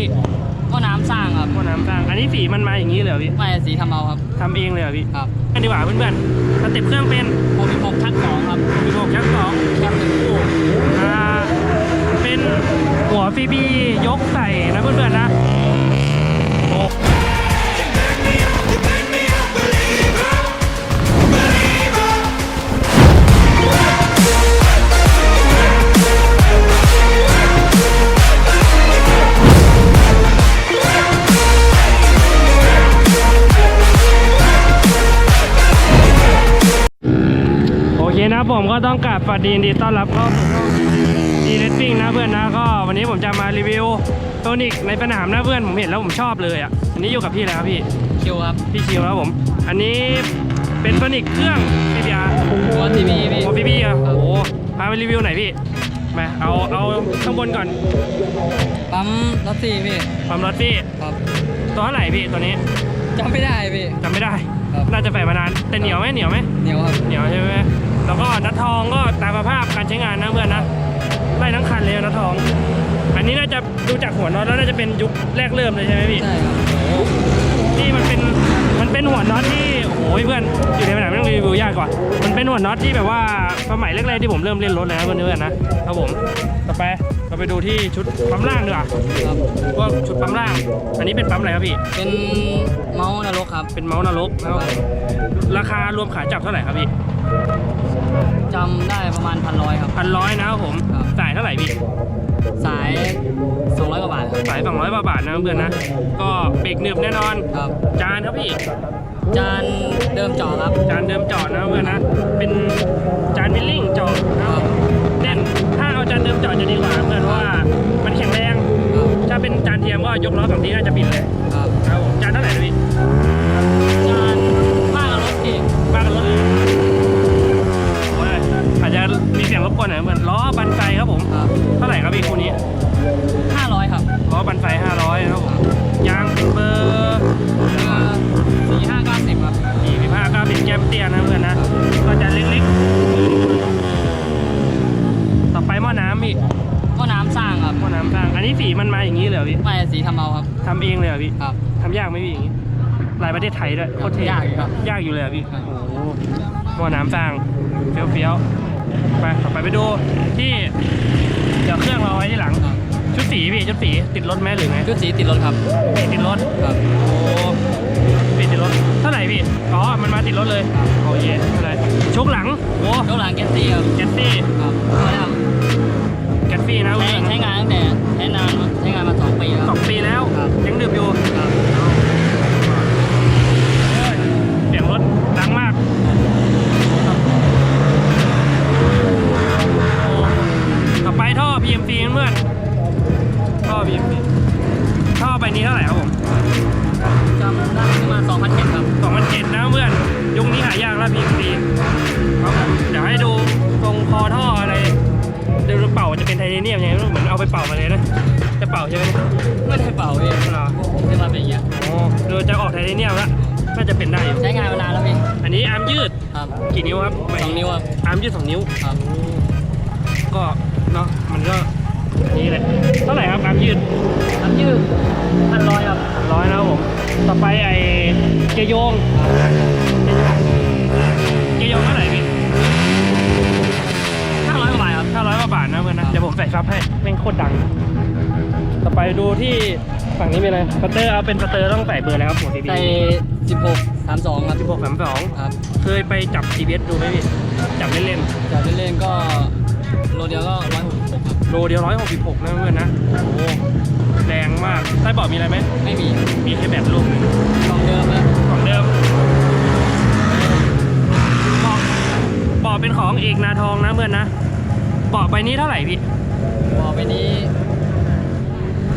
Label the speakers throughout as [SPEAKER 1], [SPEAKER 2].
[SPEAKER 1] พี่
[SPEAKER 2] ก็น้ำสร้างครับ
[SPEAKER 1] หม้อน้ำสร้างอันนี้สีมันมาอย่างนี้เลยเหรอพี่
[SPEAKER 2] ไม่สีทำเอาครับ
[SPEAKER 1] ทำเองเลยเหรอพี่
[SPEAKER 2] ครับ
[SPEAKER 1] กันดีกว่าเพื่อนๆสเต็ปเครื่องเป็น
[SPEAKER 2] 66ชักสองครับ
[SPEAKER 1] มีหกชักสอง
[SPEAKER 2] แคปหนึ่งคู่
[SPEAKER 1] อ่าเป็นหัวฟีบียกใส่นะเพื่อนๆนะ โอเคนะผมก็ต้องกราบสวัสดียินดีต้อนรับเข้าสู่ช่องดีเลสซิ่งนะเพื่อนนะก็วันนี้ผมจะมารีวิวโทนิกในสนามนะเพื่อนผมเห็นแล้วผมชอบเลยอะอันนี้อยู่กับพี่แล้วพี่
[SPEAKER 2] คิวครับ
[SPEAKER 1] พี่ชิวแล้วผม อันนี้เป็นโทนิกเครื่อง PPR
[SPEAKER 2] หัวทีวีพี่
[SPEAKER 1] โอ้พี่พี่อะโอ้โหพาไปรีวิวหน่อยพี่มาเอาเอาข้างบนก่อน
[SPEAKER 2] ปั๊มรถสี่พี่
[SPEAKER 1] ความรถพี่
[SPEAKER 2] ครับ
[SPEAKER 1] ตัวเท่าไหร่พี่ตัวนี้
[SPEAKER 2] จำไม่ได้พี่
[SPEAKER 1] จำไม่ได้
[SPEAKER 2] ครับ
[SPEAKER 1] น่าจะใส่มานานแต่เหนียวไหมเหนียวไหม
[SPEAKER 2] เหนียวครับ
[SPEAKER 1] เหนียวใช่ไหม แล้วก็นัดทองก็ตามสภาพการใช้งานนะเพื่อนนะไล่ทั้งคันเลยนัดทอง อันนี้น่าจะดูจากหัวน็อตแล้วน่าจะเป็นยุคแรกเริ่มเลยใช่ไหมพี่
[SPEAKER 2] ใช่ครับ
[SPEAKER 1] นี่มันเป็นมันเป็นหัวน็อตที่โอ้โหเพื่อนอยู่ในสนามไม่ต้องรีวิวยากกว่า มันเป็นหัวน็อตที่แบบว่าสมัยแรกๆที่ผมเริ่มเล่นรถแล้วเพื่อนๆนะครับผมต่อไปเราไปดูที่ชุดปั๊มล่างดีกว่า
[SPEAKER 2] ครับ
[SPEAKER 1] พวกชุดปั๊มล่าง อันนี้เป็นปั๊มอะไรครับพี่
[SPEAKER 2] เป็นเมาส์นรกครับ
[SPEAKER 1] เป็นเมาส์นรกนะครับผมราคารวมขาจับเท่าไหร่ครับพี่
[SPEAKER 2] จำได้ประมาณพันร้อยครับ
[SPEAKER 1] พันร้อยนะครับผม
[SPEAKER 2] ครับ
[SPEAKER 1] จ่ายเท่าไหร่พี่
[SPEAKER 2] สาย 200กว่าบาทครับ
[SPEAKER 1] สาย200บาทนะเพื่อนนะ ก็เบรกหนึบแน่นอน
[SPEAKER 2] ครับ
[SPEAKER 1] จานครับพี่
[SPEAKER 2] จานเดิมจอครับ
[SPEAKER 1] จานเดิมจอดนะเพื่อนนะ เป็นจานมิลลิ่งจอดนะครับ แน่น ถ้าเอาจานเดิมจอดจะดีกว่าเพื่อนเพราะว่ามันแข็งแรง
[SPEAKER 2] ครับ
[SPEAKER 1] ถ้าเป็นจานเทียมก็ยกล้อสองทีน่าจะบินเลย
[SPEAKER 2] อ
[SPEAKER 1] ไป
[SPEAKER 2] ห
[SPEAKER 1] ม้อน้ำพี่
[SPEAKER 2] ก็น้ำสร้างครับ
[SPEAKER 1] หม้อน้ำสร้าง อันนี้สีมันมาอย่างนี้เลยเหรอพี่
[SPEAKER 2] ไม่สีทำเอาครับ
[SPEAKER 1] ทำเองเลยเหรอพี่
[SPEAKER 2] ครับ
[SPEAKER 1] ทำยากไหมพี่อย่างนี้ลายประเทศไทยด้วยโคตรเท่
[SPEAKER 2] ยากอยู่ครับ
[SPEAKER 1] ยากอยู่เลยเหรอพี่
[SPEAKER 2] ครับ
[SPEAKER 1] โอ้โหหม้อน้ำสร้างเฟี้ยวเฟี้ยวๆไปต่อไปไปดูที่เดี๋ยวเครื่องเราไว้ที่หลัง
[SPEAKER 2] ครับ
[SPEAKER 1] ชุดสีพี่ชุดสีติดรถไหมหรือไง
[SPEAKER 2] ชุดสีติดรถครับ
[SPEAKER 1] ติดรถ
[SPEAKER 2] ครับ
[SPEAKER 1] โอ้ปิดติดรถ เท่าไหร่พี่ อ๋อ มันมาติดรถเลยโอเคเท่าไหร่ชุกหลังโอ้
[SPEAKER 2] ยกหลังแกสซี่ครับ
[SPEAKER 1] แกตซี่
[SPEAKER 2] ครับไม่ท
[SPEAKER 1] แกตซี่นะ
[SPEAKER 2] ใช้ใช้งานตั้งแต่ใช้นานใช้งานมาสองปีแล้ว
[SPEAKER 1] สองปีแล้วยังดื่มอยู่เสียงรถดังมากต่อไปท่อ PMC เพื่อนท่อ PMC ท่อใบนี้เท่าไหร่ครับผม
[SPEAKER 2] จำได้ประมาณ2,007ครับ
[SPEAKER 1] 2007นะเพื่อนยุคนี้หายากแล้ว PMC ครับผมเดี๋ยวให้ดูตรงคอท่ออะไร ไทเทเนียมยังไงไม่รู้เหมือนเอาไปเป่ามาเลยนะ จะเป่าใช่ไหม
[SPEAKER 2] ไม่ได้เป่าพี่
[SPEAKER 1] เหรอ
[SPEAKER 2] เป็นมาเป็นอย่างเงี้ย
[SPEAKER 1] อ๋อดูจะออกไทเทเนียมแล้วน่าจะเป็นได้อยู่
[SPEAKER 2] ใช้งานมานานแล้วพี่
[SPEAKER 1] อันนี้อาร์มยืด
[SPEAKER 2] ครับ
[SPEAKER 1] กี่นิ้วครับ
[SPEAKER 2] สองนิ้วครับ
[SPEAKER 1] อาร์มยืดสองนิ้ว
[SPEAKER 2] ครับ
[SPEAKER 1] ก็เนาะมันก็อันนี้แหละเท่าไหร่ครับอาร์มยืด
[SPEAKER 2] น้ำยืดพันร้อยครับ
[SPEAKER 1] ร้อยนะครับผมต่อไปไอ้เกียร์โยง โคตรดัง ต่อไปดูที่ฝั่งนี้มีอะไรสเตอร์เอาเป็นสเตอร์ต้องใส่เบอร์อะไรครับผมที
[SPEAKER 2] ใส่สิบหกสามสองครับ
[SPEAKER 1] สิบหกสามสอง
[SPEAKER 2] ครับ
[SPEAKER 1] เคยไปจับ TBS ดูไหมพี่จับเล่น
[SPEAKER 2] จับเล่นๆก็โลเดียวก็ร้อยหกสิบหกครับ
[SPEAKER 1] ๆโลเดียวร้อยหกสิบหกนะเพื่อนนะโอ้โหแรงมากใต้เบาะมีอะไรไหม
[SPEAKER 2] ไม่มี
[SPEAKER 1] มีแค่แบบลูกหนึ่ง
[SPEAKER 2] ของเดิมนะ
[SPEAKER 1] ของเดิมเบาะเบาะเป็นของเอกนาทองนะเพื่อนนะเบาะใบนี้เท่าไหร่พี่
[SPEAKER 2] บอกไปนี้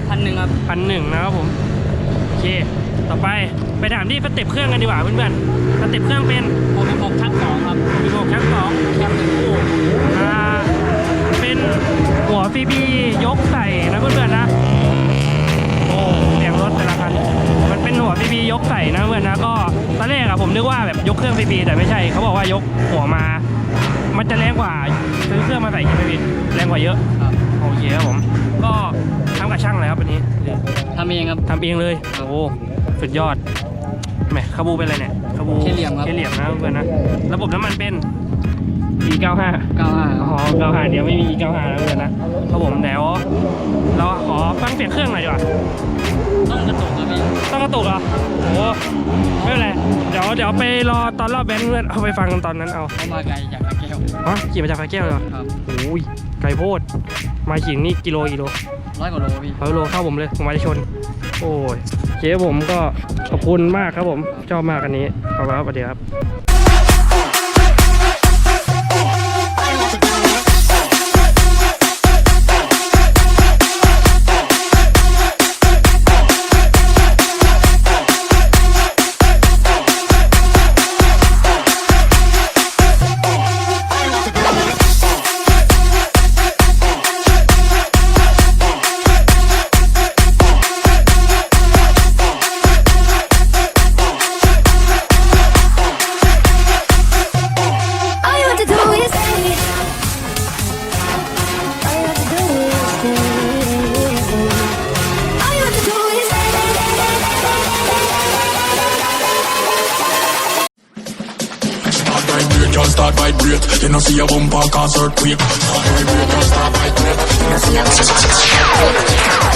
[SPEAKER 2] พันหนึ่งครับ
[SPEAKER 1] พันหนึ่งนะครับผมโอเค ต่อไปไปถามที่สเต็ปเครื่องกันดีกว่าเพื่อนๆสเต็ปเครื่องเป็น
[SPEAKER 2] หกสิบหกชักสองครับ
[SPEAKER 1] มีหกชักสอง
[SPEAKER 2] แคปหนึ่งคู่
[SPEAKER 1] อ่าเป็นหัวฟีบียกใส่นะเพื่อนๆนะโอ้เสียงรถแต่ละคันมันเป็นหัวฟีบียกใส่นะเพื่อนนะก็ตอนแรกอะผมนึกว่าแบบยกเครื่องฟีบีแต่ไม่ใช่เขาบอกว่ายกหัวมา มันจะแรงกว่าซื้อเครื่องมาใส่ใช่ไหมพี่แรงกว่าเยอะ
[SPEAKER 2] ครับ
[SPEAKER 1] โอเคครับผม ก็ทำกับช่างอะไรครับวันนี้หรือ
[SPEAKER 2] ทำเองครับ
[SPEAKER 1] ทำเองเลย
[SPEAKER 2] ครับ
[SPEAKER 1] โอ้สุดยอดแหมคาบูเป็นอะไรเนี่ยคาบู
[SPEAKER 2] เคเหลี่ยมครับ
[SPEAKER 1] เคเหลี่ยมนะเพื่อนนะระบบน้ำมันเป็น E95
[SPEAKER 2] 95
[SPEAKER 1] อ๋อ95เดี๋ยวไม่มี E95 แล้วเพื่อนนะครับผมเดี๋ยวเราขอฟังเสียงเครื่องหน่อยดีกว่า
[SPEAKER 2] ต้องกระตุกครับพี่
[SPEAKER 1] ต้องกระตุกเหรอโอ้ไม่เป็นไร เดี๋ยวเดี๋ยวไปรอตอนรอบแบนเพื่อนเอาไปฟังกันตอนนั้นเอา
[SPEAKER 2] เขามาไกลจากตะแก้ว
[SPEAKER 1] ฮะขี่มาจากพระแก้วเลยเหรอ
[SPEAKER 2] ครับ
[SPEAKER 1] โอ้ยไกลโพด มาขิงนี่กิโลกิโล
[SPEAKER 2] ร้อยกว่าโลพี่
[SPEAKER 1] ร้อยโลเข้าผมเลยผมมาจะชน โอ้ยเจ๊ผมก็ขอบคุณมากครับผมชอบมากอันนี้ขอบคุณครับสวัสดีครับ
[SPEAKER 3] start vibrate. You know see a bumper cause earthquake. Start vibrate, start vibrate. You know see a